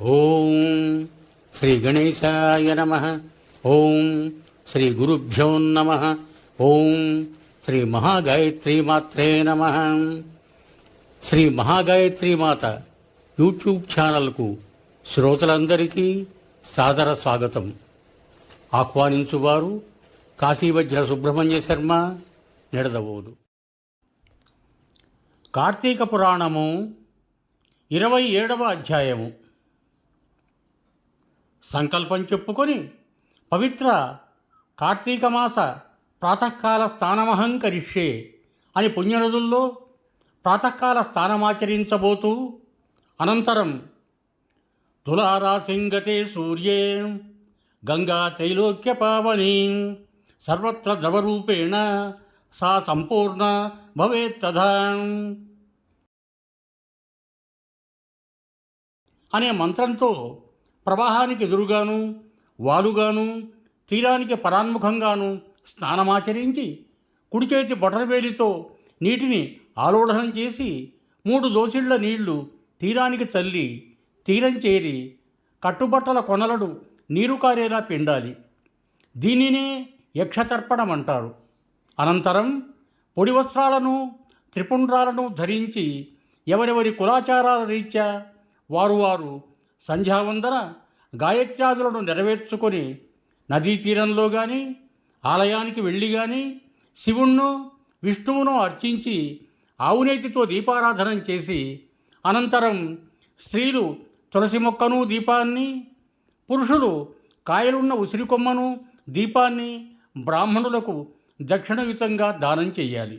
ఓం శ్రీ గణేశాయ నమ. ఓం శ్రీ గురుభ్యో నమ. ఓం శ్రీ మహాగాయత్రి మాత్రే నమ. శ్రీ మహాగాయత్రి మాత యూట్యూబ్ ఛానల్కు శ్రోతలందరికీ సాదర స్వాగతం. ఆహ్వానించువారు కాశీవజ్ర సుబ్రహ్మణ్య శర్మ నిడదవోదు. కార్తీక పురాణము ఇరవై ఏడవ అధ్యాయము. సంకల్పం చెప్పుకొని పవిత్ర కార్తీక మాస ప్రాతకాల స్థానమహం కరిష్యే అని పుణ్యనదుల్లో ప్రాతకాల స్థానమాచరించబోతూ అనంతరం తులారాసింగతే సూర్యే గంగా త్రైలోక్య పావని సర్వత్ర ద్రవరూపేణ సా సంపూర్ణ భవేత్తథా అనే మంత్రంతో ప్రవాహానికి ఎదురుగాను వాలుగాను తీరానికి పరాన్ముఖంగాను స్నానమాచరించి కుడిచేతి చేతి నీటిని ఆలోఢనం చేసి మూడు దోసిళ్ళ నీళ్ళు తీరానికి చల్లి తీరం చేరి కట్టుబట్టల కొనలను నీరు కారేలా పిండాలి. దీనినే యక్షతర్పణం అంటారు. అనంతరం పొడి వస్త్రాలను త్రిపుండ్రాలను ధరించి ఎవరెవరి కులాచారాల రీత్యా వారు వారు సంధ్యావందన గాయత్రాదులను నెరవేర్చుకొని నదీ తీరంలో కానీ ఆలయానికి వెళ్ళి కానీ శివుణ్ణు విష్ణువును అర్చించి ఆవునేతితో దీపారాధన చేసి అనంతరం స్త్రీలు తులసి మొక్కను దీపాన్ని పురుషులు కాయలున్న ఉసిరి కొమ్మను దీపాన్ని బ్రాహ్మణులకు దక్షిణయుతంగా దానం చేయాలి.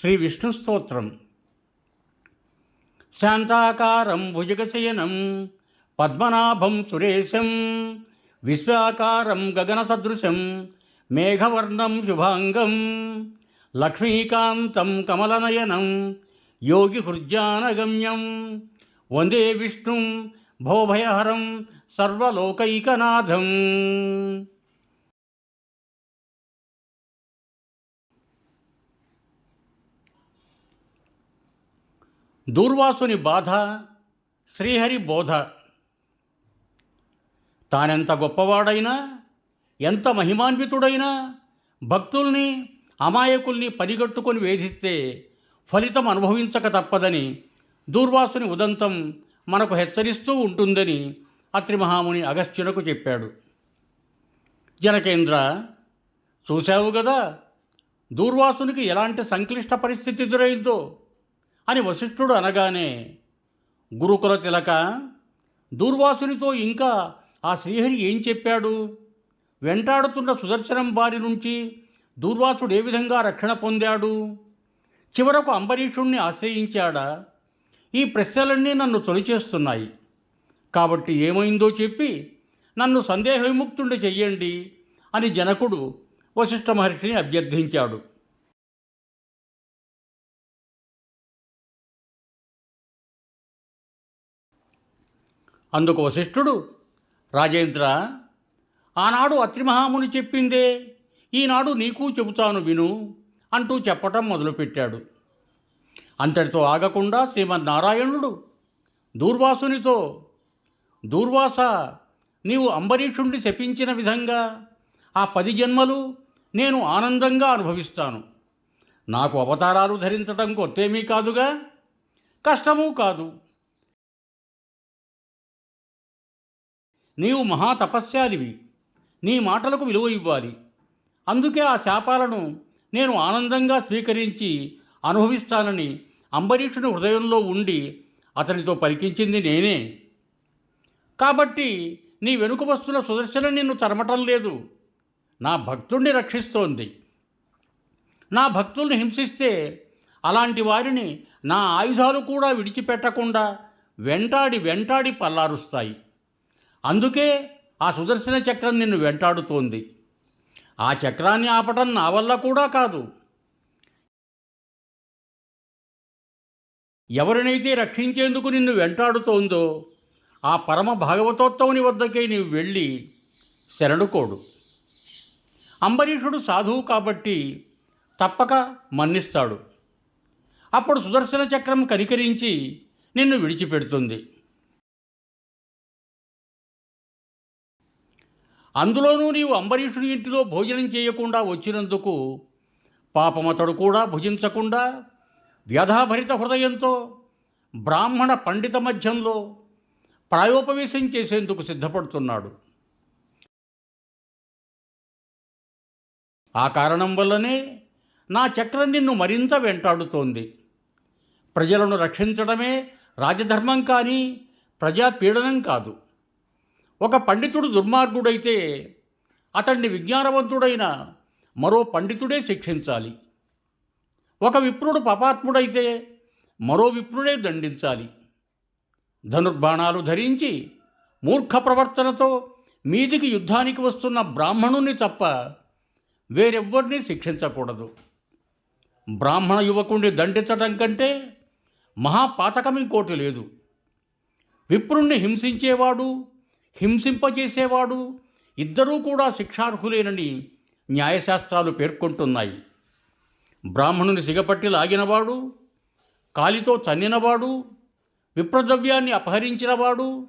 శ్రీ విష్ణు స్తోత్రం. శాంతాకారం భుజగశయనం పద్మనాభం సురేశం విశ్వాకారం గగనసదృశం మేఘవర్ణం శుభాంగం లక్ష్మీకాంతం కమలనయనం యోగి హృద్యానగమ్యం వందే విష్ణుం భవభయహరం సర్వలోకైకనాథం. దూర్వాసుని బాధ శ్రీహరి బోధ. తానెంత గొప్పవాడైనా ఎంత మహిమాన్వితుడైనా భక్తుల్ని అమాయకుల్ని పనిగట్టుకొని వేధిస్తే ఫలితం అనుభవించక తప్పదని దూర్వాసుని ఉదంతం మనకు హెచ్చరిస్తూ ఉంటుందని అత్రి మహాముని అగస్త్యునకు చెప్పాడు. జనకేంద్ర చూశావు కదా దూర్వాసునికి ఎలాంటి సంక్లిష్ట పరిస్థితి ఎదురైందో? అని వశిష్ఠుడు అనగానే గురుకుల తిలక దూర్వాసునితో ఇంకా ఆ శ్రీహరి ఏం చెప్పాడు? వెంటాడుతున్న సుదర్శనం బారి నుంచి దూర్వాసుడు ఏ విధంగా రక్షణ పొందాడు? చివరకు అంబరీషుణ్ణి ఆశ్రయించాడా? ఈ ప్రశ్నలన్నీ నన్ను తొలిచేస్తున్నాయి. కాబట్టి ఏమైందో చెప్పి నన్ను సందేహ విముక్తుండి చెయ్యండి అని జనకుడు వశిష్ఠ మహర్షిని అభ్యర్థించాడు. అందుకు వశిష్ఠుడు రాజేంద్ర ఆనాడు అత్రిమహాముని చెప్పిందే ఈనాడు నీకు చెబుతాను విను అంటూ చెప్పటం మొదలుపెట్టాడు. అంతటితో ఆగకుండా శ్రీమన్నారాయణుడు దూర్వాసునితో దూర్వాస నీవు అంబరీషుణ్ణి శపించిన విధంగా ఆ పది జన్మలు నేను ఆనందంగా అనుభవిస్తాను. నాకు అవతారాలు ధరించటం కొత్తేమీ కాదుగా? కష్టమూ కాదు. నీవు మహాతపస్యాలివి నీ మాటలకు విలువ ఇవ్వాలి. అందుకే ఆ శాపాలను నేను ఆనందంగా స్వీకరించి అనుభవిస్తానని అంబరీషుని హృదయంలో ఉండి అతనితో పలికించింది నేనే. కాబట్టి నీ వెనుక వస్తున్న సుదర్శనం నిన్ను తరమటం లేదు. నా భక్తుణ్ణి రక్షిస్తోంది. నా భక్తుల్ని హింసిస్తే అలాంటి వారిని నా ఆయుధాలు కూడా విడిచిపెట్టకుండా వెంటాడి వెంటాడి పల్లారుస్తాయి. అందుకే ఆ సుదర్శన చక్రం నిన్ను వెంటాడుతోంది. ఆ చక్రాన్ని ఆపటం నా వల్ల కూడా కాదు. ఎవరినైతే రక్షించేందుకు నిన్ను వెంటాడుతోందో ఆ పరమ భాగవతోత్తముని వద్దకే నీవు వెళ్ళి శరణుకోడు. అంబరీషుడు సాధువు కాబట్టి తప్పక మన్నిస్తాడు. అప్పుడు సుదర్శన చక్రం కనికరించి నిన్ను విడిచిపెడుతుంది. అందులోనూ నీవు అంబరీషుని ఇంటిలో భోజనం చేయకుండా వచ్చినందుకు పాపమతడు కూడా భుజించకుండా వ్యధాభరిత హృదయంతో బ్రాహ్మణ పండిత మధ్యంలో ప్రాయోపవేశం చేసేందుకు సిద్ధపడుతున్నాడు. ఆ కారణం వల్లనే నా చక్రం నిన్ను మరింత వెంటాడుతోంది. ప్రజలను రక్షించడమే రాజధర్మం కానీ ప్రజాపీడనం కాదు. ఒక పండితుడు దుర్మార్గుడైతే అతన్ని విజ్ఞానవంతుడైన మరో పండితుడే శిక్షించాలి. ఒక విప్రుడు పపాత్ముడైతే మరో విప్రుడే దండించాలి. ధనుర్బాణాలు ధరించి మూర్ఖ ప్రవర్తనతో మీదికి యుద్ధానికి వస్తున్న బ్రాహ్మణుణ్ణి తప్ప వేరెవ్వరిని శిక్షించకూడదు. బ్రాహ్మణ యువకుణ్ణి దండించడం కంటే మహాపాతకం ఇంకోటి లేదు. విప్రుణ్ణి హింసించేవాడు హింసింపజేసేవాడు ఇద్దరూ కూడా శిక్షార్హులేనని న్యాయశాస్త్రాలు పేర్కొంటున్నాయి. బ్రాహ్మణుని సిగపట్టి లాగినవాడు కాలితో చన్నినవాడు విప్రద్రవ్యాన్ని అపహరించినవాడు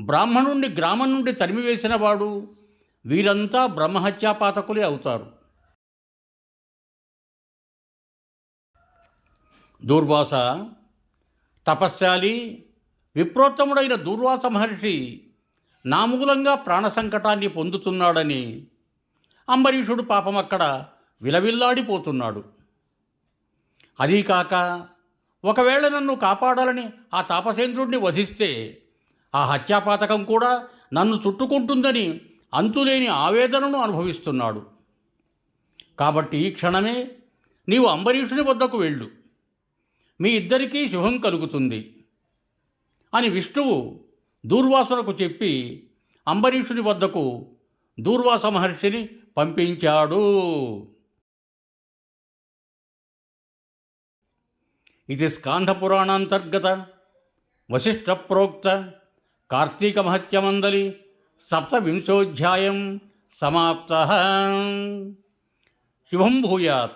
బ్రాహ్మణుణ్ణి గ్రామం నుండి తరిమివేసినవాడు వీరంతా బ్రహ్మహత్యాపాతకులే అవుతారు. దూర్వాస తపశ్శాలి విప్రోత్తముడైన దూర్వాస మహర్షి నా మూలంగా ప్రాణ సంకటాన్ని పొందుతున్నాడని అంబరీషుడు పాపం అక్కడ విలవిల్లాడిపోతున్నాడు. అదీ కాక ఒకవేళ నన్ను కాపాడాలని ఆ తాపసేంద్రుడిని వధిస్తే ఆ హత్యాపాతకం కూడా నన్ను చుట్టుకుంటుందని అంతులేని ఆవేదనను అనుభవిస్తున్నాడు. కాబట్టి ఈ క్షణమే నీవు అంబరీషుని వద్దకు వెళ్ళు. మీ ఇద్దరికీ శుభం కలుగుతుంది అని విష్ణువు దూర్వాసులకు చెప్పి అంబరీషుని వద్దకు దూర్వాస మహర్షిని పంపించాడు. ఇది స్కాంధపురాణాంతర్గత వశిష్ఠ ప్రోక్త కార్తీక మహత్యమందలి సప్తవింశోధ్యాయం సమాప్త. శుభం భూయాత్.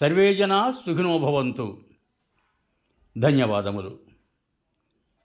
సర్వే జనా సుఖినో భవంతు. ధన్యవాదములు.